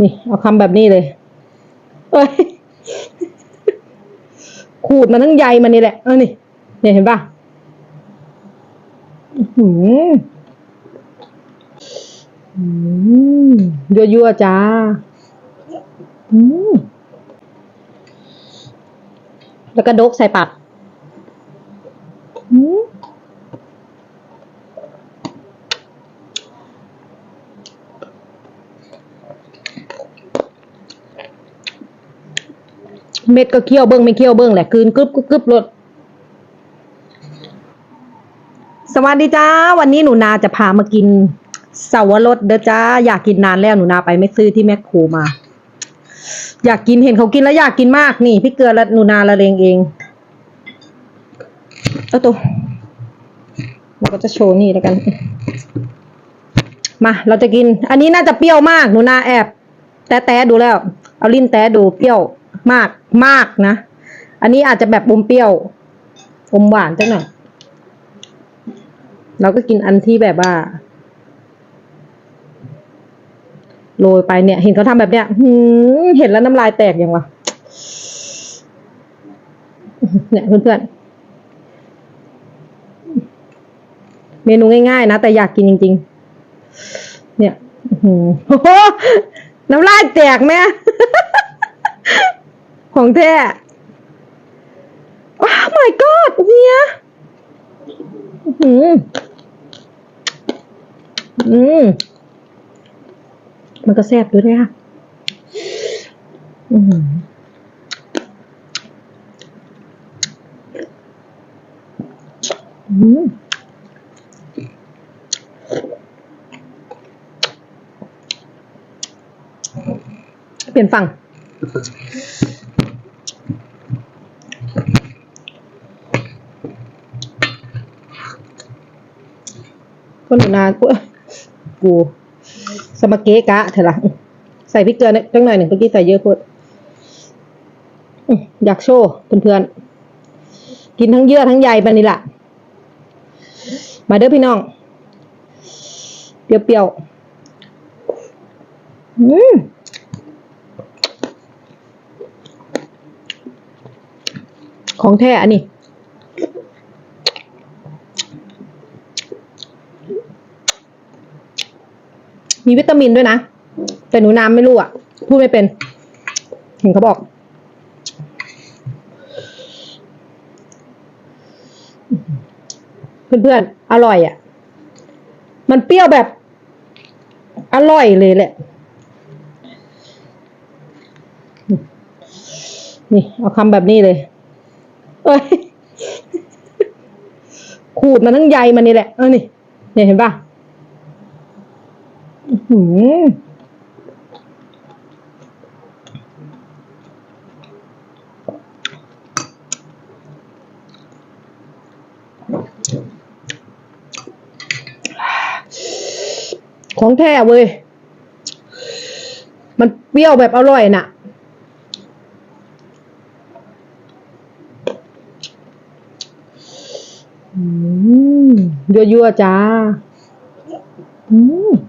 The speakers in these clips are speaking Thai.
นี่ เอาคำแบบนี้เลยเอ้ยขูดมาทั้งใยมันนี่แหละ เออนี่เนี่ยเห็นปะอือหืออืมยั่วยั่วจ้าอืมแล้วก็ดกใส่ปากอืมเม็ดก็เคี้ยวเบิ้งไม่เคี้ยวเบิ้งแหละกลืนกรึบกรึบรึบรสสวัสดีจ้า วันนี้หนูนาจะพามากินเสาวรสเด้อจ้า อยากกินนานแล้วหนูนาไปไม่ซื้อที่แมคโครมา อยากกินเห็นเขากินแล้วอยากกินมากนี่ พี่เกลือและหนูนาละเลงเองเอาตัวเราก็จะโชว์นี่แล้วกัน มา เราจะกิน อันนี้น่าจะเปรี้ยวมาก หนูนาแอบ แต้ๆดูแล้ว เอาลิ้นแต้ดูเปรี้ยว มากมากนะ อันนี้อาจจะแบบอมเปรี้ยวอมหวานจังหน่อยเราก็กินอันที่แบบว่าโรยไปเนี่ย เห็นเขาทำแบบเนี้ยหืเห็นแล้วน้ำลายแตกยังวะเนี่ยเพื่อนๆ เมนูง่ายๆ นะ แต่อยากกินจริง ๆ เนี่ยหือโอ้โหน้ำลายแตกไหม ของแท้ว้าว my god เฮียอื้อหืออืมมันก็แซ่บด้วยเลยค่ะอือหืออืมเปลี่ยนฝั่ง คนหนูนากูกูสมาเกะกะเถอะละใส่พริกเกลือจังหน่อยหนึ่งเมื่อกี้ใส่เยอะโพดอื้ออยากโชว์เพื่อนๆกินทั้งเยื่อทั้งใยไปนี่แหละมาเด้อพี่น้อง เปรี้ยวๆอืมของแท้อันนี้ มีวิตามินด้วยนะ แต่หนูน้ำไม่รู้อะพูดไม่เป็น เห็นเขาบอก เพื่อนๆ อร่อยอะมันเปรี้ยวแบบ อร่อยเลยแหละ นี่ เอาคำแบบนี้เลย เอ้ย ขูดมาทั้งใยมันนี่แหละ เออนี่ เนี่ยเห็นปะ หือของแท้เว้ย มันเปรี้ยวแบบอร่อยน่ะอืมยั่วๆจ้า อืม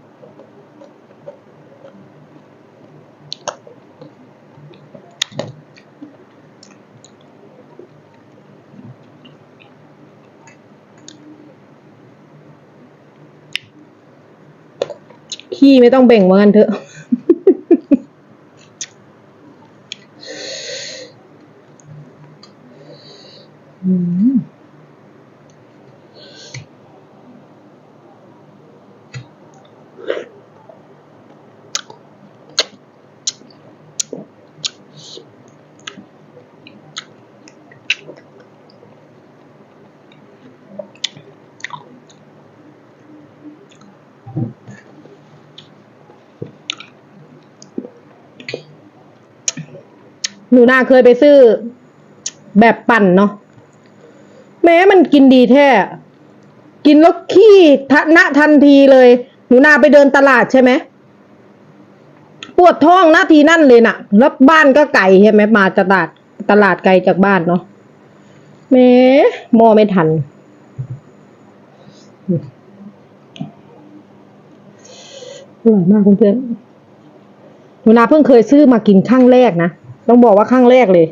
ขี้ไม่ต้องเบ่งว่ากันเถอะ อืม หนูนาเคยไปซื้อ แบบปั่นเนาะแม้มันกินดีแท้ กินแล้วขี้ทะนะทันทีเลย หนูนาไปเดินตลาดใช่ไหมปวดท้องนาทีนั่นเลยน่ะ แล้วบ้านก็ไกลใช่ไหมมาตลาดตลาดไกลจากบ้านเนาะแม้มอไม่ทัน อร่อยมากเพื่อนๆนูนาเพิ่งเคยซื้อมากินครั้งแรกนะ ต้องบอกว่าครั้งแรกเลย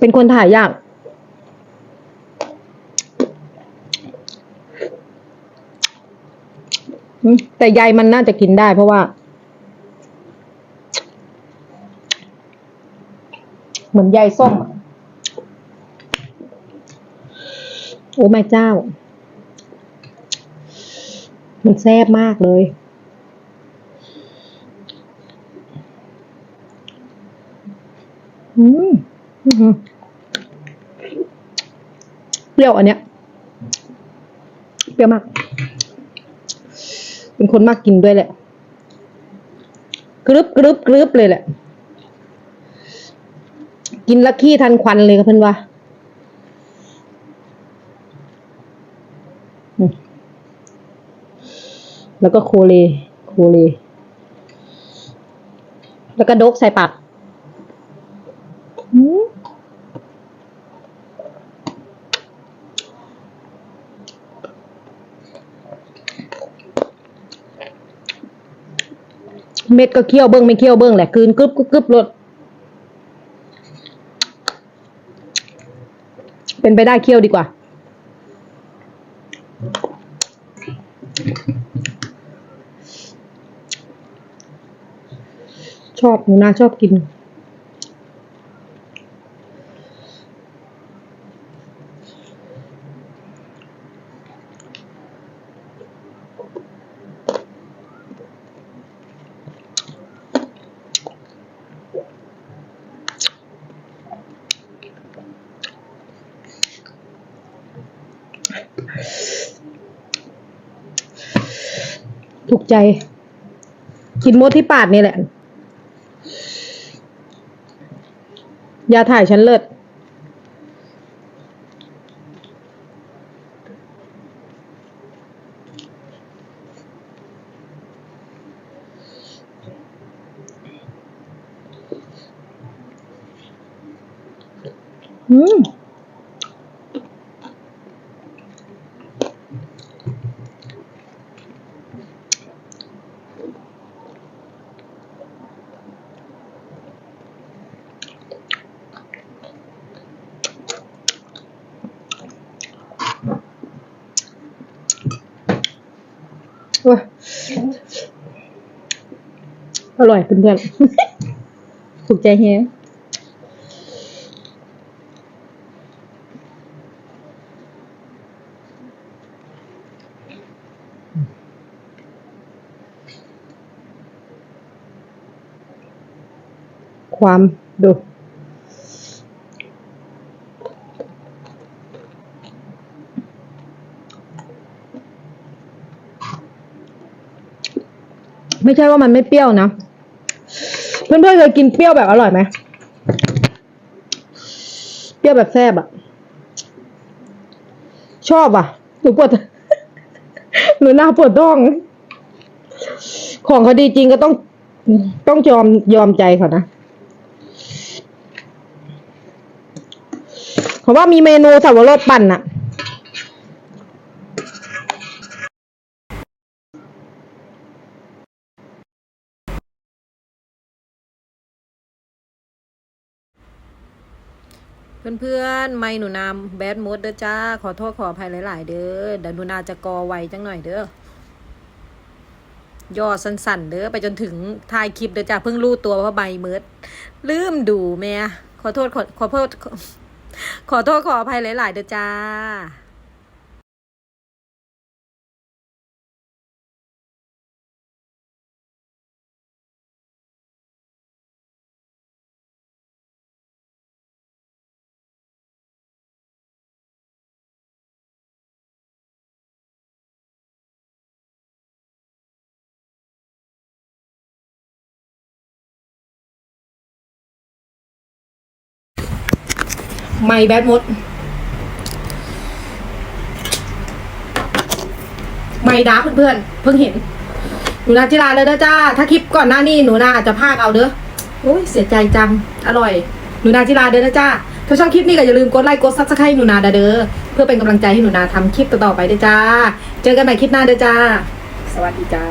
เป็นคนถ่ายยาก แต่ใยมันน่าจะกินได้เพราะว่า เหมือนใยส้มอะโอ้แม่เจ้า มันแซ่บมากเลย อืมอื้อหือเปรี้ยวอันเนี้ย เปรี้ยวมาก เป็นคนมากกินด้วยแหละ กรึบกรึบกรึบเลยแหละ กินละขี้ทันควันเลยครับเพื่อนว่า อืม แล้วก็โคเล โคเล แล้วก็โดกใส่ปากอืมเม็ดก็เคี้ยวเบิ้งไม่เคี้ยวเบิ้งแหละกลืนกรึบกรึบกรึบรสเป็นไปได้เคี้ยวดีกว่า ชอบหนูนาชอบกิน ถูกใจ กินมดที่ปาดนี่แหละ ยาถ่ายฉันเลิศ อืม โอ้ย อร่อยเพื่อนๆถูกใจแฮะความดูไม่ใช่ว่ามันไม่เปรี้ยวนะ เพื่อนๆเคยกินเปรี้ยวแบบอร่อยไหมเปรี้ยวแบบแซ่บอะชอบอะหนูปวดหนูหน้าปวดท้อง ของเขาดีจริงก็ต้องต้องยอมยอมใจเขานะเพราะว่ามีเมนูสับปะรดปั่นอะ เพื่อนๆ ไม่หนูนามแบดมดเด้อจ้า ขอโทษขออภัยหลาย ๆ เด้อเดี๋ยวหนูนาจะกอไวจังหน่อยเด้อย่อสั้นๆเด้อไปจนถึงท้ายคลิปเด้อจ้าเพิ่งรู้ตัวว่าใบเมิดลืมดูแม่ขอโทษขอขอโทษขอขอโทษขออภัยหลาย ๆ เด้อจ้า ไม่แบดมด ไม่ดาเพื่อนๆเพิ่งเห็น หนูนาจิราเลยนะจ้า ถ้าคลิปก่อนหน้านี้หนูนาอาจจะพากเอาเด้อโอ้ยเสียใจจัง อร่อย หนูนาจิราเด้อนะจ้า ถ้าชอบคลิปนี้ก็อย่าลืมกดไลค์กดซับสไครต์หนูนาเด้อ เพื่อเป็นกำลังใจให้หนูนาทำคลิปต่อๆไปเด้วยจ้า เจอกันใหม่คลิปหน้าเด้วยจ้า สวัสดีจ้า